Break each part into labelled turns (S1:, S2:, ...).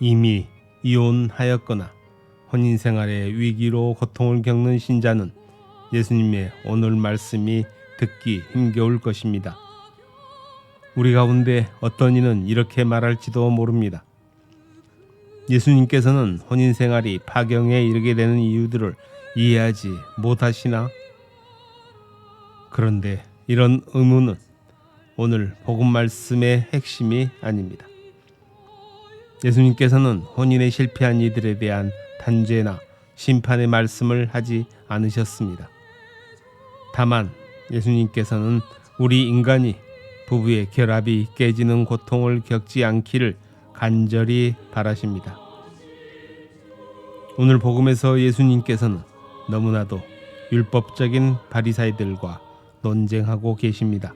S1: 이미 이혼하였거나 혼인 생활의 위기로 고통을 겪는 신자는 예수님의 오늘 말씀이 듣기 힘겨울 것입니다. 우리 가운데 어떤 이는 이렇게 말할지도 모릅니다. 예수님께서는 혼인 생활이 파경에 이르게 되는 이유들을 이해하지 못하시나? 그런데 이런 의문은 오늘 복음 말씀의 핵심이 아닙니다. 예수님께서는 혼인에 실패한 이들에 대한 단죄나 심판의 말씀을 하지 않으셨습니다. 다만 예수님께서는 우리 인간이 부부의 결합이 깨지는 고통을 겪지 않기를 간절히 바라십니다. 오늘 복음에서 예수님께서는 너무나도 율법적인 바리사이들과 논쟁하고 계십니다.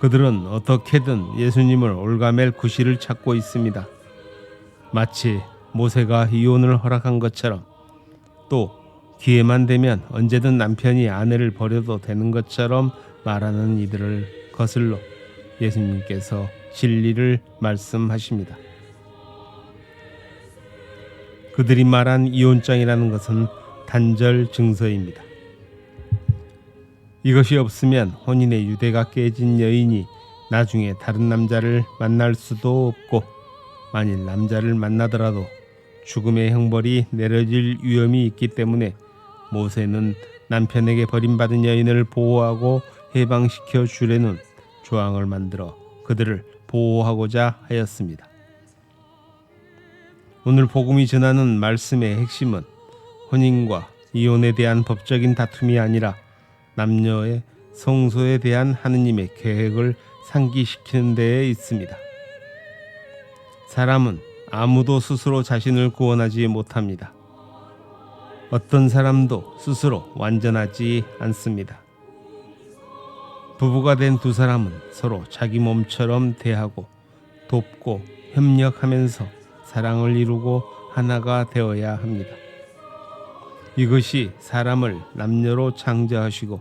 S1: 그들은 어떻게든 예수님을 올가맬 구실을 찾고 있습니다. 마치 모세가 이혼을 허락한 것처럼 또 기회만 되면 언제든 남편이 아내를 버려도 되는 것처럼 말하는 이들을 거슬러 예수님께서 진리를 말씀하십니다. 그들이 말한 이혼장이라는 것은 단절 증서입니다. 이것이 없으면 혼인의 유대가 깨진 여인이 나중에 다른 남자를 만날 수도 없고 만일 남자를 만나더라도 죽음의 형벌이 내려질 위험이 있기 때문에 모세는 남편에게 버림받은 여인을 보호하고 해방시켜 주려는 조항을 만들어 그들을 보호하고자 하였습니다. 오늘 복음이 전하는 말씀의 핵심은 혼인과 이혼에 대한 법적인 다툼이 아니라 남녀의 성소에 대한 하느님의 계획을 상기시키는 데에 있습니다. 사람은 아무도 스스로 자신을 구원하지 못합니다. 어떤 사람도 스스로 완전하지 않습니다. 부부가 된 두 사람은 서로 자기 몸처럼 대하고 돕고 협력하면서 사랑을 이루고 하나가 되어야 합니다. 이것이 사람을 남녀로 창조하시고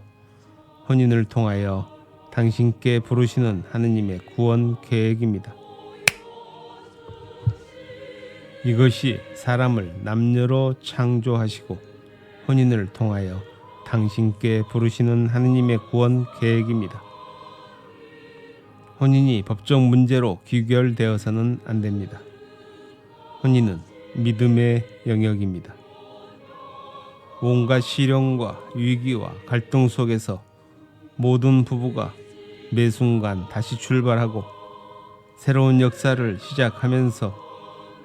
S1: 혼인을 통하여 당신께 부르시는 하느님의 구원 계획입니다. 이것이 사람을 남녀로 창조하시고 혼인을 통하여 당신께 부르시는 하느님의 구원 계획입니다. 혼인이 법적 문제로 귀결되어서는 안 됩니다. 혼인은 믿음의 영역입니다. 온갖 시련과 위기와 갈등 속에서 모든 부부가 매 순간 다시 출발하고 새로운 역사를 시작하면서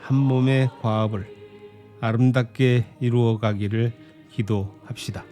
S1: 한 몸의 과업을 아름답게 이루어 가기를 기도합시다.